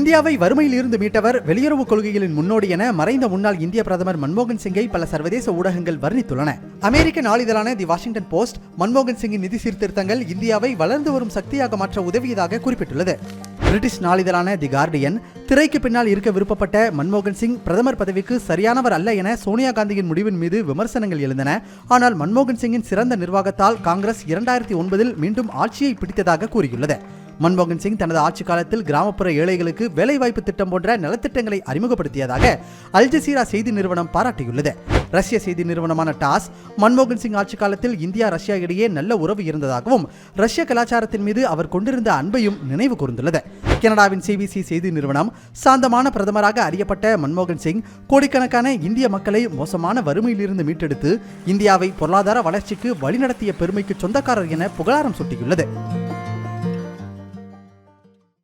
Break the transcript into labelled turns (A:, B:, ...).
A: இந்தியாவை வறுமையில் இருந்து மீட்டவர் வெளியுறவு கொள்கைகளின் முன்னோடி என மறைந்த முன்னாள் இந்திய பிரதமர் மன்மோகன் சிங்கை பல சர்வதேச ஊடகங்கள் வர்ணித்துள்ளன. அமெரிக்க நாளிதழான தி வாஷிங்டன் போஸ்ட் மன்மோகன் சிங்கின் நிதி சீர்திருத்தங்கள் இந்தியாவை வளர்ந்து வரும் சக்தியாக மாற்ற உதவியதாக குறிப்பிட்டுள்ளது. பிரிட்டிஷ் நாளிதழான தி கார்டியன் திரைக்கு பின்னால் இருக்க விருப்பப்பட்ட மன்மோகன் சிங் பிரதமர் பதவிக்கு சரியானவர் அல்ல என சோனியா காந்தியின் முடிவின் மீது விமர்சனங்கள் எழுந்தன. ஆனால் மன்மோகன் சிங்கின் சிறந்த நிர்வாகத்தால் காங்கிரஸ் இரண்டாயிரத்தி ஒன்பதில் மீண்டும் ஆட்சியை பிடித்ததாக கூறியுள்ளது. மன்மோகன் சிங் தனது ஆட்சி காலத்தில் கிராமப்புற ஏழைகளுக்கு வேலைவாய்ப்பு திட்டம் போன்ற நலத்திட்டங்களை அறிமுகப்படுத்தியதாக அல்ஜசீரா செய்தி நிறுவனம் பாராட்டியுள்ளது. ரஷ்ய செய்தி நிறுவனமான டாஸ் மன்மோகன் சிங் ஆட்சி காலத்தில் இந்தியா ரஷ்யா இடையே நல்ல உறவு இருந்ததாகவும் ரஷ்ய கலாச்சாரத்தின் மீது அவர் கொண்டிருந்த அன்பையும் நினைவு கூர்ந்துள்ளது. கனடாவின் சிபிசி செய்தி நிறுவனம் சாந்தமான பிரதமராக அறியப்பட்ட மன்மோகன் சிங் கோடிக்கணக்கான இந்திய மக்களை மோசமான வறுமையிலிருந்து மீட்டெடுத்து இந்தியாவை பொருளாதார வளர்ச்சிக்கு வழிநடத்திய பெருமைக்கு சொந்தக்காரர் என புகழாரம் சூட்டியுள்ளது.